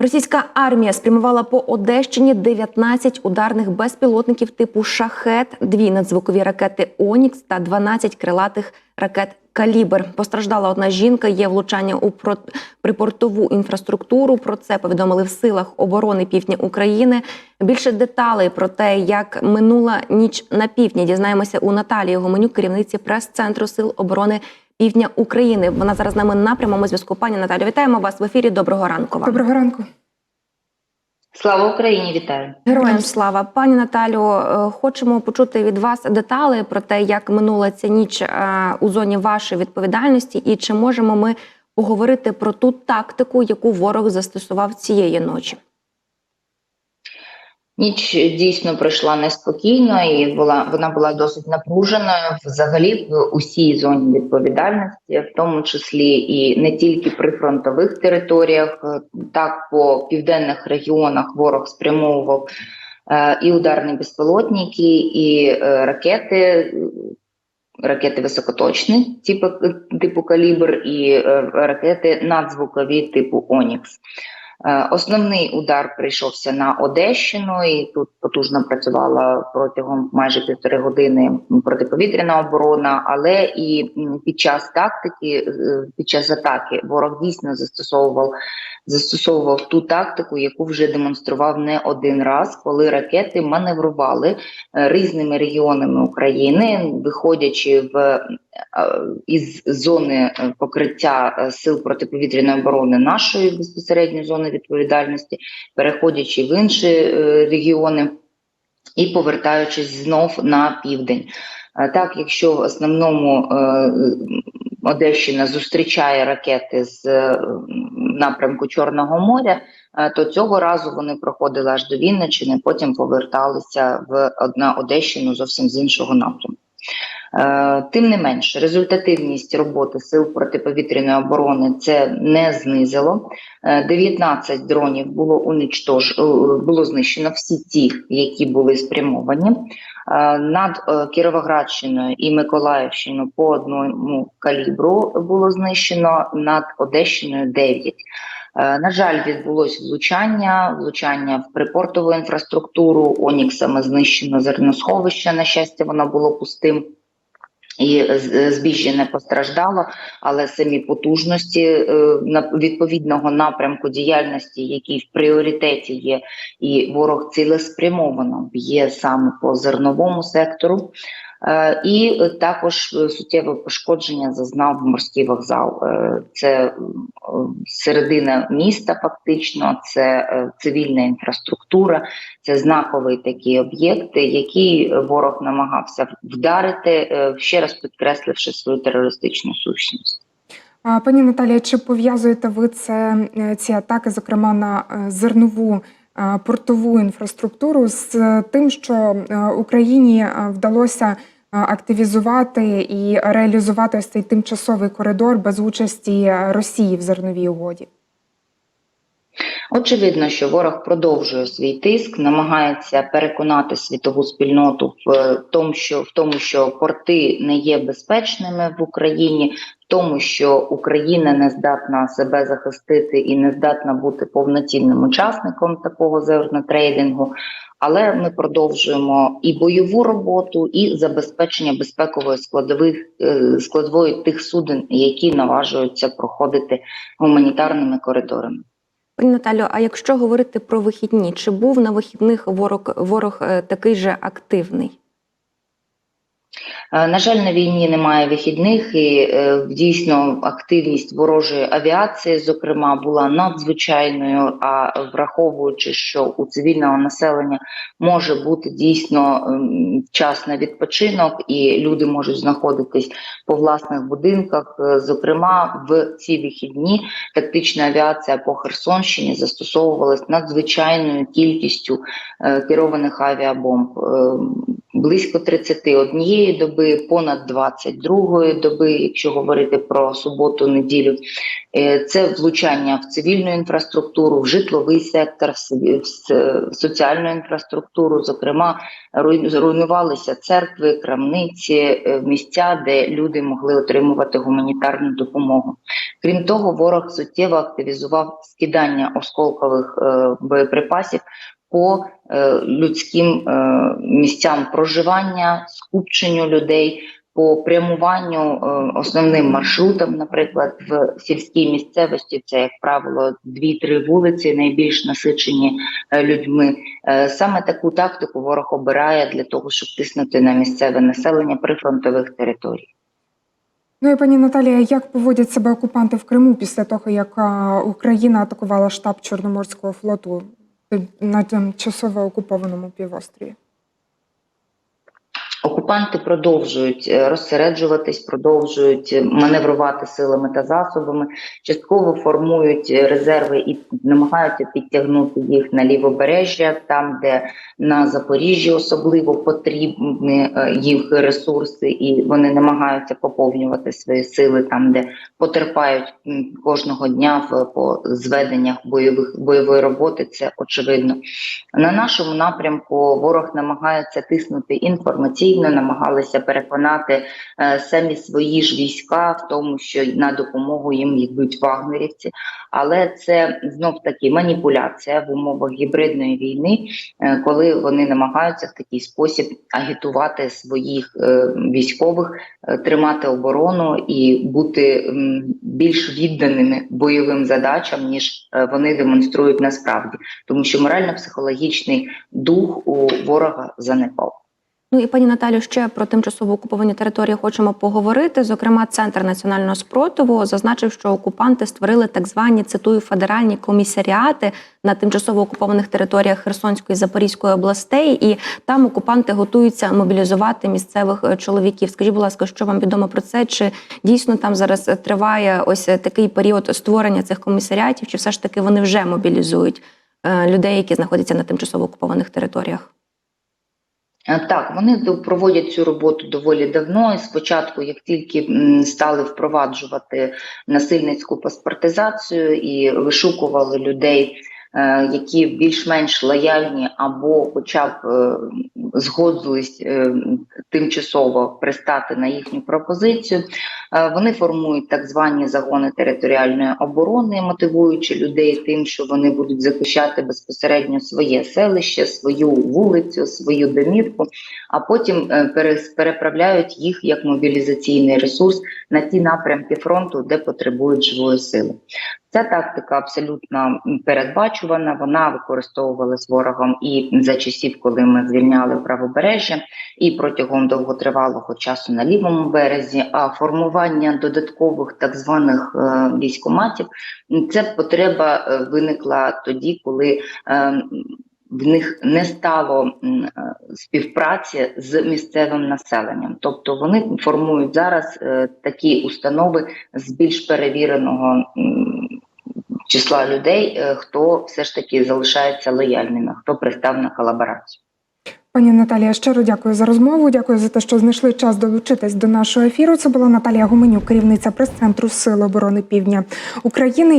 Російська армія спрямувала по Одещині 19 ударних безпілотників типу шахет, дві надзвукові ракети Онікс та 12 крилатих ракет Калібр. Постраждала одна жінка. Є влучання у припортову інфраструктуру. Про це повідомили в силах оборони півдня України. Більше деталей про те, як минула ніч на півдні, дізнаємося у Наталії Гоменюк, керівниці прес-центру сил оборони півдня України. Вона зараз з нами на прямому зв'язку. Пані Наталю, вітаємо вас в ефірі. Доброго ранку. Вам. Доброго ранку. Слава Україні, вітаю. Героям слава, пані Наталю. е, Хочемо почути від вас деталі про те, як минула ця ніч е, у зоні вашої відповідальності, і чи можемо ми поговорити про ту тактику, яку ворог застосував цієї ночі. Ніч дійсно пройшла неспокійно і була вона була досить напруженою взагалі в усій зоні відповідальності, в тому числі і не тільки при фронтових територіях, е, так по південних регіонах ворог спрямовував е, і ударні безпілотники, і е, ракети. Ракети високоточні, типу, типу калібр, і е, ракети надзвукові типу Онікс. Е, Основний удар прийшовся на Одещину, і тут потужно працювала протягом майже півтори години протиповітряна оборона. Але і під час тактики, е, під час атаки, ворог дійсно застосовував застосовував ту тактику, яку вже демонстрував не один раз, коли ракети маневрували е, різними регіонами України, виходячи в із зони покриття сил протиповітряної оборони нашої безпосередньо зони відповідальності, переходячи в інші е, регіони і повертаючись знов на південь. Е, Так, якщо в основному е, Одещина зустрічає ракети з напрямку Чорного моря, то цього разу вони проходили аж до Вінниччини, потім поверталися в на Одещину зовсім з іншого напрямку. Е, Тим не менш, результативність роботи сил протиповітряної оборони це не знизило. Е, 19 дронів було уничтож... е, було знищено всі ті, які були спрямовані. Е, Над е, Кіровоградщиною і Миколаївщиною по одному калібру було знищено, над Одещиною 9. Е, На жаль, відбулось влучання, влучання в припортову інфраструктуру. Оніксами знищено зерносховище. На щастя, воно було пустим. І з- збіжжя не постраждало, але самі потужності е, відповідного напрямку діяльності, який в пріоритеті є, і ворог цілеспрямовано б'є саме по зерновому сектору. Е, І також е, суттєве пошкодження зазнав морський вокзал. Е, Це середина міста, фактично, це цивільна інфраструктура, це знаковий такий об'єкт, який ворог намагався вдарити, ще раз підкресливши свою терористичну сущність. Пані Наталія, чи пов'язуєте ви це ці атаки, зокрема на зернову портову інфраструктуру, з е, тим, що е, Україні е, вдалося е, активізувати і реалізувати цей тимчасовий коридор без участі е, Росії в зерновій угоді? Очевидно, що ворог продовжує свій тиск, намагається переконати світову спільноту в тому, що в тому, що порти не є безпечними в Україні, в тому, що Україна не здатна себе захистити і не здатна бути повноцінним учасником такого зернотрейдингу. Але ми продовжуємо і бойову роботу, і забезпечення безпекової складових е, складової тих суден, які наважуються проходити гуманітарними коридорами. Пані Наталю, а якщо говорити про вихідні, чи був на вихідних ворог ворог е, такий же активний? Е, На жаль, на війні немає вихідних, і е, дійсно активність ворожої авіації, зокрема, була надзвичайною. А враховуючи, що у цивільного населення може бути дійсно ем, час на відпочинок, і люди можуть знаходитись по власних будинках. Е, Зокрема, в ці вихідні тактична авіація по Херсонщині застосовувалась надзвичайною кількістю керованих авіабомб. Близько 31 доби, понад 22 доби, якщо говорити про суботу-неділю. Е, Це влучання в цивільну інфраструктуру, в житловий сектор, в соціальну інфраструктуру. Зокрема, руй- зруйнувалися церкви, крамниці, е, місця, де люди могли отримувати гуманітарну допомогу. Крім того, ворог суттєво активізував скидання осколкових е, боєприпасів по е, людським е, місцям проживання, скупченню людей, по прямуванню е, основним маршрутам, наприклад, в сільській місцевості, це як правило дві-три вулиці, найбільш насичені людьми. Саме таку тактику ворог обирає для того, щоб тиснути на місцеве населення прифронтових територій. Ну і пані Наталія, як поводять себе окупанти в Криму після того, як Україна атакувала штаб Чорноморського флоту на тимчасово окупованому півострові? Окупанти продовжують е, розсереджуватись, продовжують е, маневрувати силами та засобами, частково формують е, резерви і намагаються підтягнути їх на лівобережжя, там де на Запоріжжі особливо потрібні їх ресурси, і вони намагаються поповнювати свої сили там, де потерпають кожного дня в по зведеннях бойових бойової роботи. Це очевидно. На нашому напрямку ворог намагається тиснути інформаційно, намагалися переконати е, самі свої ж війська в тому, що на допомогу їм йдуть вагнерівці. Але це знов таки маніпуляція в умовах гібридної війни, е, коли вони намагаються в такий спосіб агітувати своїх е, військових, тримати оборону і бути більш відданими бойовим задачам, ніж вони демонструють насправді тому що морально-психологічний дух у ворога занепав. Ну і пані Наталю, ще про тимчасово окуповані території хочемо поговорити. Зокрема, центр національного спротиву зазначив, що окупанти створили так звані цитую федеральні комісаріати на тимчасово окупованих територіях Херсонської і Запорізької областей, і там окупанти готуються мобілізувати місцевих е, чоловіків. Скажіть, будь ласка, що вам відомо про це? Чи дійсно там зараз триває ось такий період створення цих комісаріатів, чи все ж таки вони вже мобілізують е, людей, які знаходяться на тимчасово окупованих територіях? Е, Так, вони проводять цю роботу доволі давно. І спочатку, як тільки стали впроваджувати насильницьку паспортизацію і вишукували людей, які більш-менш лояльні або, хоча б е, згодились е, тимчасово пристати на їхню пропозицію, е, вони формують так звані загони територіальної оборони, мотивуючи людей тим, що вони будуть захищати безпосередньо своє селище, свою вулицю, свою домівку, а потім е, переправляють їх як мобілізаційний ресурс на ті напрямки фронту, де потребують живої сили. Ця тактика абсолютно передбачувана. Вона використовувалась ворогом і за часів, коли ми звільняли правобережжя, і протягом довготривалого часу на лівому березі. А формування додаткових так званих е, військоматів це потреба е, виникла тоді, коли е, в них не стало співпраці з місцевим населенням, тобто вони формують зараз такі установи з більш перевіреного числа людей, е, хто все ж таки залишається лояльними, хто пристав на колаборацію. Пані Наталія, щиро дякую за розмову. Дякую за те, що знайшли час долучитись до нашого ефіру. Це була Наталія Гуменюк, керівниця прес-центру Сил оборони Півдня України.